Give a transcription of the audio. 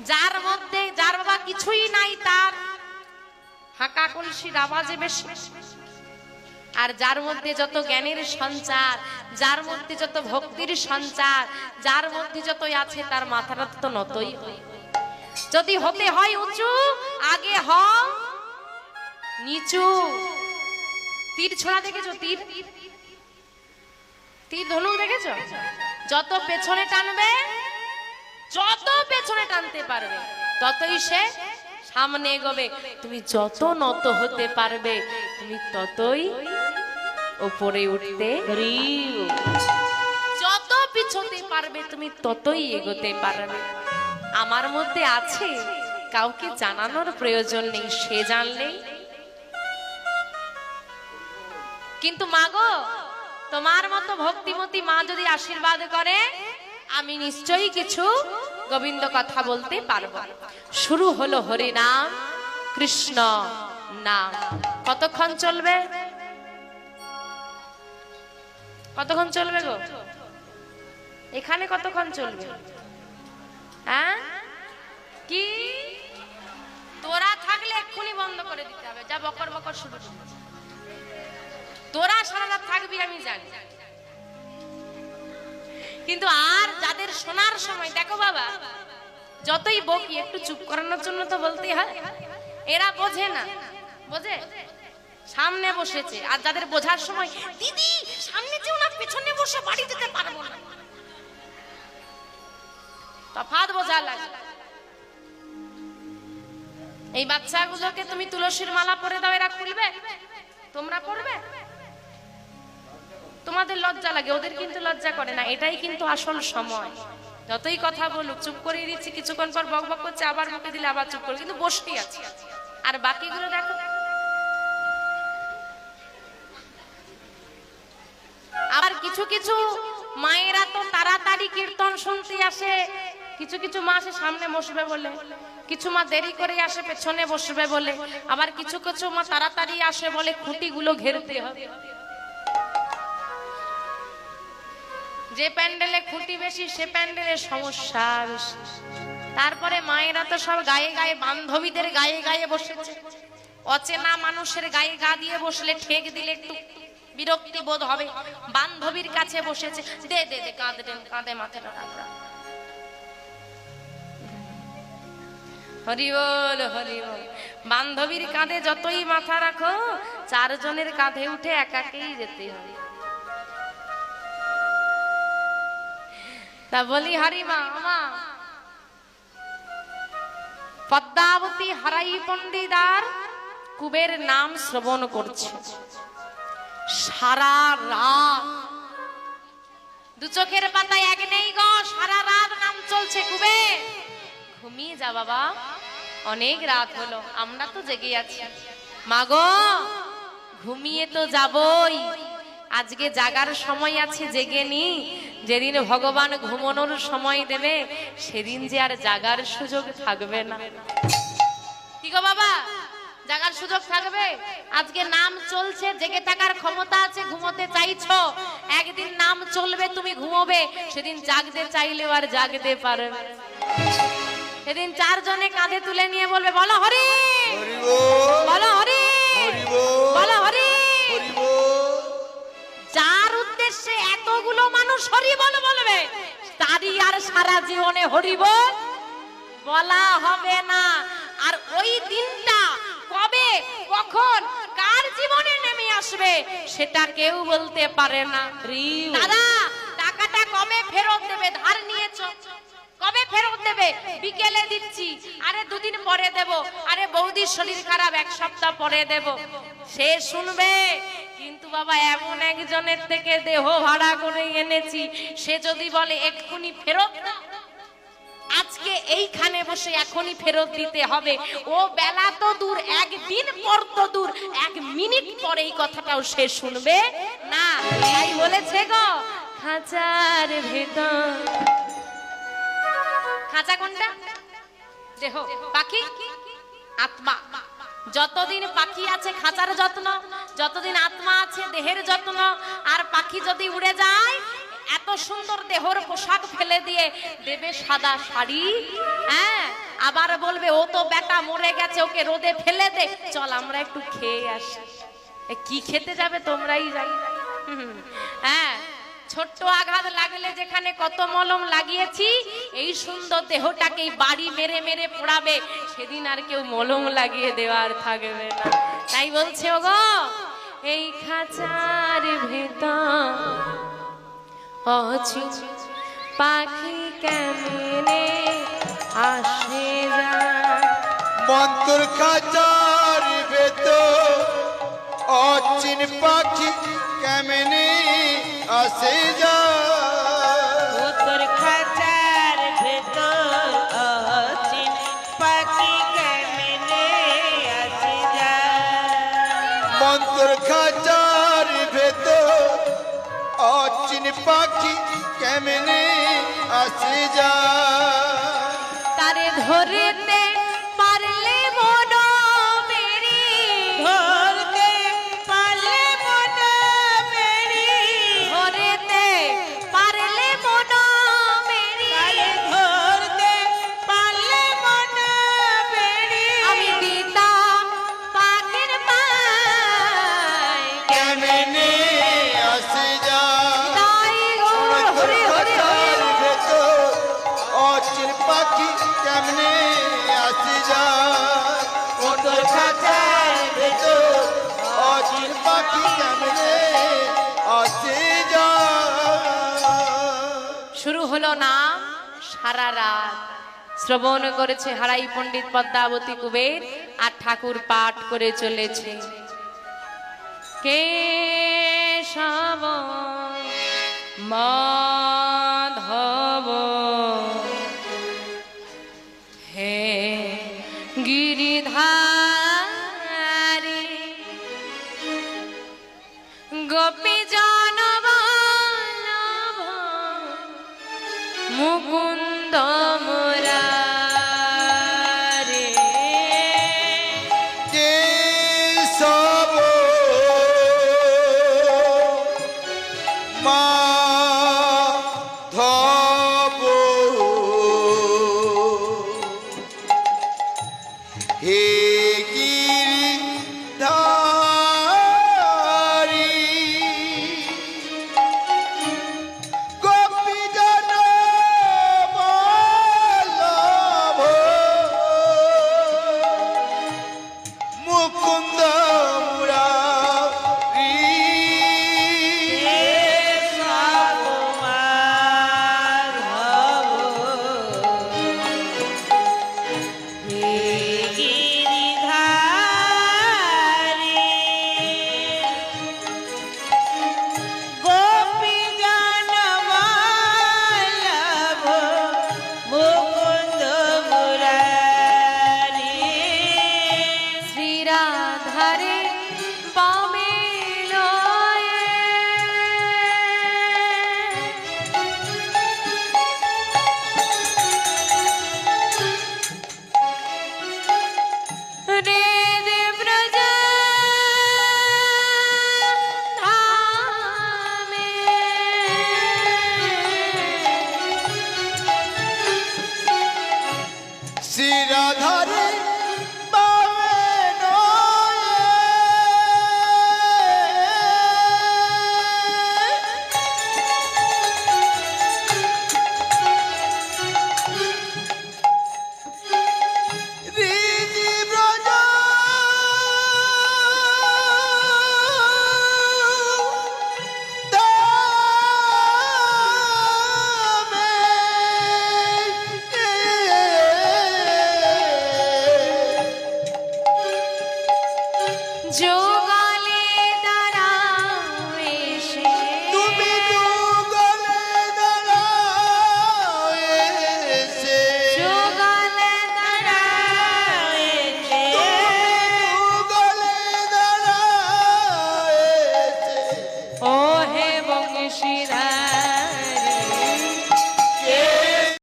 যার মধ্যে যার বাবা কিছুই নাই তার হাঁকা কলসির আওয়াজে বেশি। আর যার মধ্যে যত জ্ঞানের সঞ্চার, যার মধ্যে যত ভক্তির সঞ্চার, যার মধ্যে যতই আছে তার মাথাটা তো নতই। যদি হতে হয় উঁচু, আগে হ, নিচু। তীর ছোড়া দেখেছ? তীর? তীর ধনুক দেখেছ? যত পেছনে টানবে যত পেছনে টানতে পারবে, ততই সে সামনে এগোবে। তুমি যত নত হতে পারবে, তুমি ততই উপরে উঠতে যত পিছতে পারবে, তুমি ততই এগোতে পারবে। আমার মধ্যে আছে কাউকে জানানোর প্রয়োজন নেই, সে জানলেই কিন্তু মাগো তোমার মতো ভক্তিমতী মা যদি আশীর্বাদ করে আমি নিশ্চয়ই কিছু গোবিন্দ কথা বলতে পারব। শুরু হলো হরি নাম কৃষ্ণ নাম। কতক্ষণ চলবে? কতক্ষণ চলবে গো? এখানে কতক্ষণ চলবে? হ্যাঁ? কি? তোরা থাকলে এক্ষুনি বন্ধ করে দিতে হবে। যা বকর বকর শুরু তোরা সারা রাত থাকবি আমি জানি। কিন্তু আর যাদের শোনার সময়, দেখো বাবা, যতই বকি, একটু চুপ করানোর জন্য তো বলতেই হয়। এরা বোঝে না, বোঝে? সামনে বসেছে, আর যাদের বোঝার সময়, দিদি, সামনে যেও না, পেছনে বসে, বাড়ি যেতে পারব না। তফাত বোঝা লাগে। এই বাচ্চাগুলোকে তুমি তুলসীর মালা পরে দাও, এরা খুলবে? তোমরা করবে তোমাদের লজ্জা লাগে, ওদের কিন্তু লজ্জা করে না, এটাই কিন্তু আসল সময়। যতই কথা বলুক, চুপ করে দিচ্ছি, কিছুক্ষণ পর বক বক করছে, আবার মুখে দিলে আবার চুপ করে কিন্তু বসতেই আছে। আর বাকিগুলো দেখো। আবার কিছু কিছু মায়েরা তো তাড়াতাড়ি কীর্তন শুনতে আসে, কিছু কিছু মা আসে সামনে বসবে বলে, কিছু মা দেরি করে আসে পেছনে বসবে বলে, আবার কিছু কিছু মা তাড়াতাড়ি আসে বলে খুঁটিগুলো ঘেরতে হবে। যে প্যান্ডেলে খুঁটি বেশি, সে প্যান্ডেলে সমস্যা বেশি। তারপরে মায়েরা তো সব গায়ে গায়ে বান্ধবীদের গায়ে গায়ে বসেছে। অচেনা মানুষের গায়ে গা দিয়ে বসলে ঠেক দিলে একটু বিরক্তি বোধ হবে। বান্ধবীর কাছে বসেছে, দে দে দে, কাঁদে কাঁদে মাথাটা রাখরা হরি বল, হরি বান্ধবীর কাঁধে যতই মাথা রাখো, চারজনের কাঁধে উঠে একাকেই যেতে হবে। তা বলি, হারি মা আমা পদ্মাবতী হারাই পণ্ডিদার কুবের নাম শ্রবণ করছে। সারা রাত। দু চোখের পাতায় এক নেই গো, সারা রাত নাম চলছে কুবের ঘুমিয়ে যা বাবা, অনেক রাত হলো, আমরা তো জেগে আছি। মাগো ঘুমিয়ে তো যাবই। আজকে জাগার সময় আছে, জেগে নি। যেদিন ভগবান ঘুমানোর সময় দেবে সেদিন যে আর জাগার সুযোগ থাকবে না। কি গো বাবা? জাগার সুযোগ থাকবে? আজকে নাম চলছে জেগে থাকার ক্ষমতা আছে ঘুমোতে চাইছো। একদিন নাম চলবে তুমি ঘুমোবে সেদিন জাগতে চাইলেও আর জাগতে পারবে সেদিন চারজনে কাঁধে তুলে নিয়ে বলবে বলো হরি! বলো। হরি! বলো। হরি মানুষ হরি বলবে। তারই আর সারা জীবনে হরি বল হবে না। আর ওই দিনটা কবে কখন কার জীবনে নেমে আসবে সেটা কেউ বলতে পারে না। দাদা টাকাটা কবে ফেরত দেবে? ধার নিয়েছো। কবে ফেরত দেবে? বিকেলে দিচ্ছি। আরে দুদিন পরে দেব। আরে বৌদির শরীর খারাপ এক সপ্তাহ পরে দেব। সে শুনবে। বাবা, এমন একজনের থেকে দেহ ভাড়া করে এনেছি। সে যদি বলে, এক্ষুনি ফেরত আজকে এইখানে বসে এখনই ফেরত দিতে হবে। ও বেলা তো দূর, একদিন পর তো দূর, এক মিনিট পরে এই কথাটাও সে শুনবে। না, তাই বলেছে গো, খাঁচার ভেতর। খাঁচা কোনটা? দেহ, পাখি? আত্মা। যতদিন পাখি আছে খাঁচার যত্ন, যতদিন আত্মা আছে দেহের যত্ন, আর পাখি যদি উড়ে যায়, এত সুন্দর দেহর পোশাক ফেলে দিয়ে দেবে সাদা শাড়ি হ্যাঁ? আবার বলবে, ও তো বেটা মরে গেছে, ওকে রোদে ফেলে দে, চল আমরা একটু খেয়ে আসি। কি খেতে যাবে তোমরাই জানি। হ্যাঁ? ছোট্ট আঘাত লাগলে যেখানে কত মলম লাগিয়েছি, এই সুন্দর দেহটাকে বাড়ি মেরে মেরে পোড়াবে, সেদিন আর কেউ মলম লাগিয়ে দেওয়ার থাকবে না। তাই বলছে, ওগো, এই খাঁচার ভেতর পাখি কেমনে আসে যায়? মন্তর খাঁচার ভেতর অচিন পাখি কেমনে আসে যায় তোর খাঁচার ভেতর অচিন পাখি কেমনে আসে যায় মন্তর খাঁচার ভেতর অচিন পাখি কেমনে আসে যায় তারে ধরতে শুরু হলো না, সারা রাত। শ্রবণ করেছে হারাই পণ্ডিত পদ্মাবতী কুবের আর ঠাকুর পাঠ করে চলেছে। কে সব মাধব, হে গিরিধারী